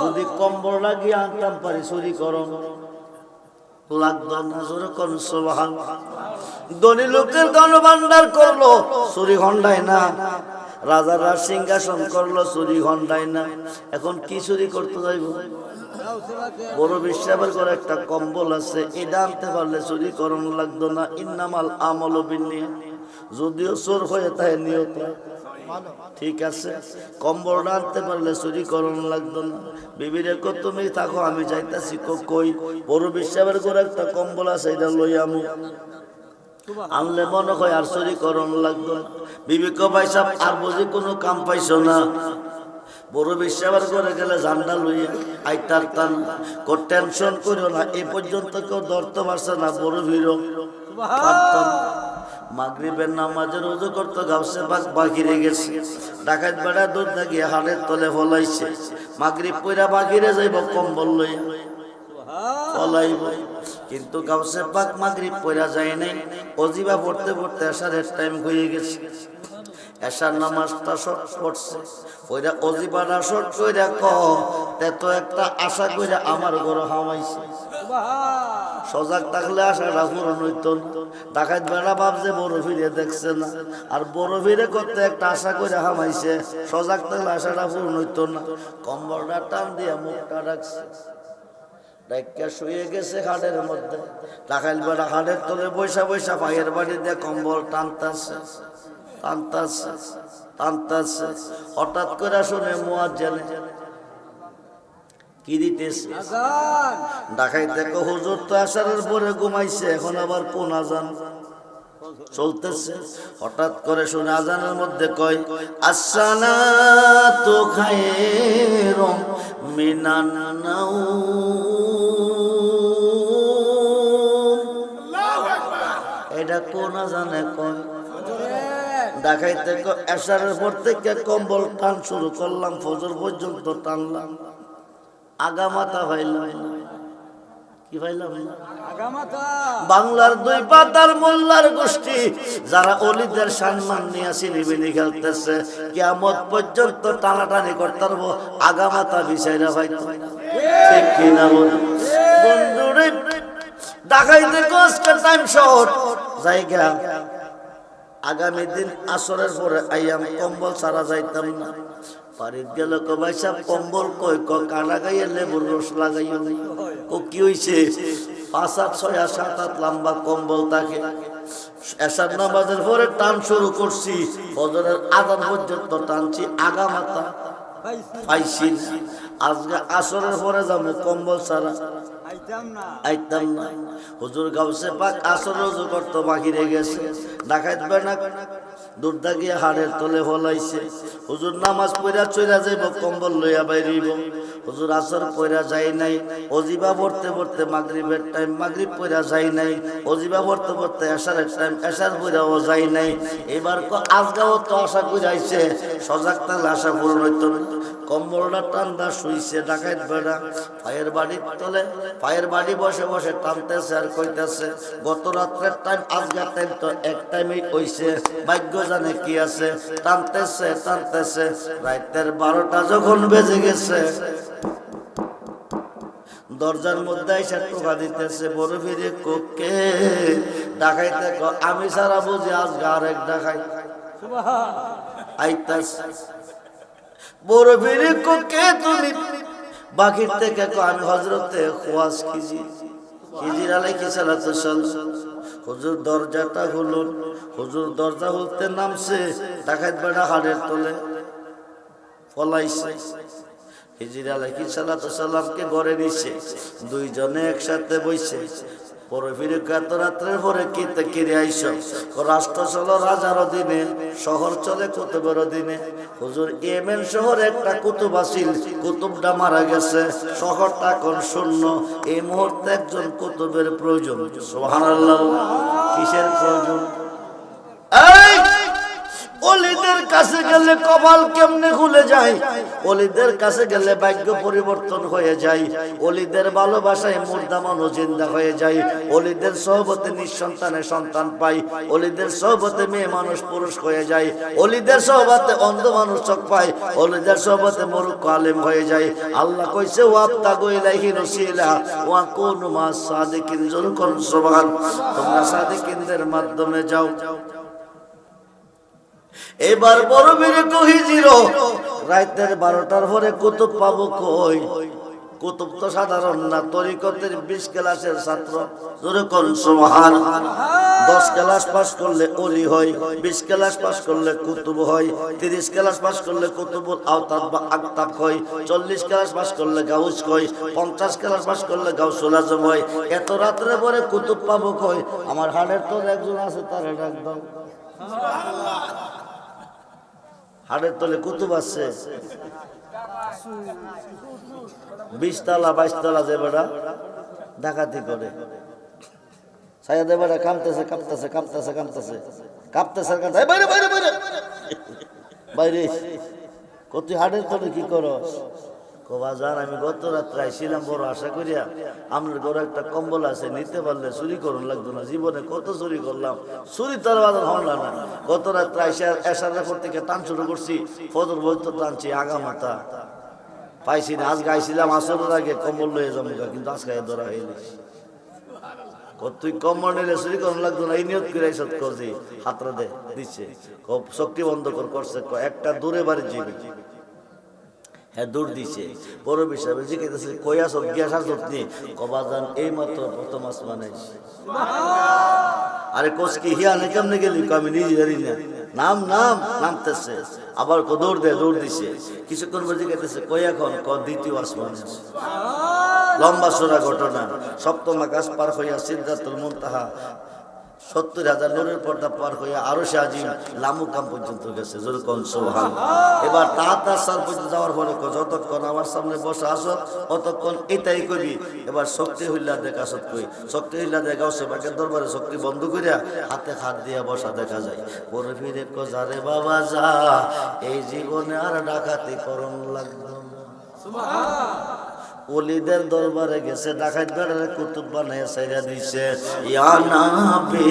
যদি কম্বল লাগিয়ে আনতাম পারি চুরি করো লাগতো না জোরে কোন সুবহান। ধনী লোকের ধনভাণ্ডার করল, চুরি হন্ডায় না। রাজারা সিংহাসন এখন কি করতে একটা কম্বল আছে, এটা আনতে পারলে চুরি লাগতো না। ইন্নামাল আমল বিনিয়া যদিও চোর হয়ে তাই নিয়ত ঠিক আছে কম্বলটা আনতে পারলে চুরি করণ লাগতো না। বিবিরে কো তুমি থাকো আমি যাইতাছি কো কই। বড় বিশ্বাসের করে একটা কম্বল আছে এটা লই আমি। আনলে মনে হয় আর চুরি করণ লাগতো না। বিবি কো ভাই সাহেব আর বুঝি কোনো কাম পাইছো না? বড় বিশ্বাবার করে গেলে ঝান্ডা লইয়া আইতার টান কো টেনশন করিও না এ পর্যন্ত কেউ ধরতে পারছে না বড় ভিড়। পারতাম। মাগরিবের নামাজের উজু করতে গাউসে বাগ বাকিরে গেছে। ডাকাত বেড়া দুধ লাগিয়ে হাড়ের তলে ফলাইছে। মাগরিব পইরা বাকিরে যাইব, কম্বল লইয়া ফলাইব। কিন্তু গাউসে পাক মাগরিব পইরা যায় নাই। অজিবা পড়তে পড়তে আসারের টাইম হয়ে গেছে। এসার নামাজটা শর্ট পড়ছে। ওইটা অজিবাটা শর্ট কইরা ক, তে একটা আশা কইরা আমার ঘর হামাইছে সজাগ থাকলে আশাটা পূরণ হইতো না ডাকাত বেড়া ভাবছে বড় ফিরে দেখছে না। আর বড় ফিরে করতে একটা আশা করে হামাইছে, সজাগ থাকলে আশাটা পূরণ হইতো না কম্বলটা টান দিয়ে মুখটা রাখছে। শুয়ে গেছে হাড়ের মধ্যে। ডাকাইল বেড়া হাড়ের তলে বৈশা বৈশা পায়ের বাড়ি দিয়ে কম্বল টানতাছে টানতাছে টানতাছে। হঠাৎ করে শুনে মুয়ার জেনে কি দিতেছে? ঢাকায় থেকে হুজুর তো আসারের পরে ঘুমাইছে এখন আবার কোন আজান? চলতেছে। হঠাৎ করে শুনে আজানের মধ্যে কয় আসানা তো খায়ের মিনান এটা কোন আজানে কয় থেকে এসারের পর থেকে কম্বল টান শুরু করলাম ফজর পর্যন্ত টানলাম। আগামাতা পাইলাম কি পাইলাম বাংলার দুই পাতার মোল্লার গোষ্ঠী যারা অলিদের সম্মান নিয়ে সিনিবিনি খেলতেছে পর্যন্ত টানাটানি করতে পারব আগামাতা হয়তো ঠিক কিনা বন্ধুরে ডাকাইতে আজকে টাইম শর্ট জায়গা আগামী দিন আসরের পরে আইয়াম কম্বল ছাড়া যাইতাম না। বাড়ির গেল কো ভাই সাহেব কম্বল কই ক কাটা গাইয়ে লেবুর রস লাগাইও। কো কি হইছে? পাঁচ আট, ছয় আট, সাত আট লম্বা কম্বল থাকে। এসার নামাজের পরে টান শুরু করছি। ফজরের আদান পর্যন্ত টানছি, আগা মাথা পাইছি না। আজকে আসরের পরে যাব কম্বল ছাড়া। আইতাম না। হুজুর গাউসে পাক আসর রুজু করতো, বাহিরে গেছে। ডাকাইত বেনা গিয়ে হাড়ের তলে হলাইছে। হুজুর নামাজ পয়রা চইরা যাইব, কম্বল লইয়া বাইরিব। হুজুর আসর পয়রা যাই নাই, অজিবা পড়তে পড়তে মাগরিবের টাইম মাগরিব পয়রা যাই নাই, অজিবা পড়তে পড়তে এশারের টাইম এশার পয়রাও যাই নাই। এবার আজগাও তো আশা কইরাইছে সজাগ তাহলে আশা পূরণ হইতো কম্বলটা টান্দা শুইছে ডাকাইত বেড়া। পায়ের বাড়ির তলে পায়ের বাড়ি বসে বসে টানতেছে আর কইতেছে গত রাত্রের টাইম আজকের টাইম তো এক টাইমই কইছে ভাগ্য জানে কি আছে? টানতেছে টানতেছে। রাতের বারোটা যখন বেজে গেছে দরজার মধ্যে এসে টোকা দিতেছে বড় ফিরে কোকে? ডাকাইতে আমি সারা বুঝি আজকে আরেক ডাকাই। আইতাছে। বড় দরজাটা খুলুন। হুজুর দরজা খুলতে নামছে, ডাকাত বেড়া হাড়ের তোলে। ফলাইছে। হিজির আলাইকি সালাতু সালামকে নিছে। দুইজনে একসাথে বইছে। শহর চলে শহরে একটা কুতুব কুতুবটা মারা গেছে। শহরটা শূন্য। এই মুহূর্তে একজন প্রয়োজন। কিসের প্রয়োজন? অলিদের কাছে গেলে কপাল কেমনে খুলে যায়? অলিদের কাছে গেলে ভাগ্য পরিবর্তন হয়ে যায়। অলিদের ভালোবাসায় মুর্দা মানুষ জিন্দা হয়ে যায়। অলিদের সহবতে নিঃসন্তানে সন্তান পাই অলিদের সহবতে মেয়ে মানুষ পুরুষ হয়ে যায়। অলিদের সহবতে অন্ধ মানুষ চোখ পায়। অলিদের সহবতে মরুক আলেম হয়ে যায়। আল্লাহ কইছে ওয়াপ্তা গইলাইহি রসিলা ওয়া কোন মা সাদিকিন। জোর করুন, সুবহান। তোমরা সাদিকিনদের মাধ্যমে যাও। এবার বড় বেড়ে কহি জিরো রাতের বারোটার পরে কুতুব পাবো কই? কুতুব তো সাধারণ না, তরিকতের বিশ ক্লাসের ছাত্র। জোরে করুন সুবহান। দশ ক্লাস পাস করলে অলি হয়, বিশ ক্লাস পাস করলে কুতুব হয়, তিরিশ ক্লাস পাস করলে কুতুবুল আওতাব বা আক্তাব হয়, চল্লিশ ক্লাস পাস করলে গাউস হয় পঞ্চাশ ক্লাস পাস করলে গাউসুল আজম হয়। এত রাত্রে পরে কুতুব পাবো কই? আমার হাড়ের তোর একজন আছে, তার একদম হাড়ের তলে কুতুব আছে। বিশ তলা বাইশ তালা যে বেড়া, ডাকাতি করে। সাইয়া দে বেড়া কামতেছে কাঁপতেছে কাঁপতেছে কাঁপতেছে। কাঁপতেছে বাইরে বাইরে বাইরে। বাইরে কত হাড়ের তলে কি করস? কবা যান আমি গত রাত্রে আইছিলাম বড় আশা করিয়া। আপনার ঘরে একটা কম্বল আছে, নিতে পারলে চুরি করুন, লাগতো না। জীবনে কত চুরি করলাম। চুরি তার বাজার হল না গত রাত্রে আইসা এসার পর থেকে টান শুরু করছি ফদর বইতো টানছি, আগা মাথা। পাইছি না, আজকে আইছিলাম আসরের আগে কম্বল লয়ে যাব কিন্তু আজকে ধরা হয়ে গেছি তুই কম্বল নিলে চুরি করুন, লাগতো না, এই নিয়ত করে করছি। হাতরা দে, দিচ্ছে। চোখটি বন্ধ কর, করছে। একটা দূরে বাড়ি জীবী হ্যাঁ দৌড় দিছে। বড় বিষয় জিজ্ঞেস কইয়া সব গিয়া সাজত নি কবাজান এই মাত্র প্রথম আসমানে। আরে কোচ কি হিয়া নে কেমনে গেলি? আমি নিজে জানি না। নাম নাম নামতেছে। আবার কো দৌড় দে দৌড় দিছে। কিছুক্ষণ পর জিজ্ঞেস কই এখন? ক দ্বিতীয় আসমানে। লম্বা সোরা ঘটনা। সপ্তম আকাশ পার হইয়া সিদ্ধাতুল মুনতাহা। সত্তর হাজার নোরের পর্দা পার হইয়া আরও সে আজিম লামুকাম পর্যন্ত গেছে। এবার তাহাতার সাল পর্যন্ত যাওয়ার পরে যতক্ষণ আমার সামনে বসে আসো অতক্ষণ এটাই করি। এবার শক্তি হইলা দেখা সত কই? শক্তি হইলা দেখাও সে বাকের দরবারে শক্তি বন্ধ করিয়া হাতে হাত দিয়া বসা দেখা যায়। পরে ফিরে কো বাবা, যা। এই জীবনে আর ডাকাতি করণ লাগবে না। ওলিদের দরবারে গেছে ডাকাত বেড়ারে কুতুব বানায় সাইরা দিছে। ইয়া নাবি।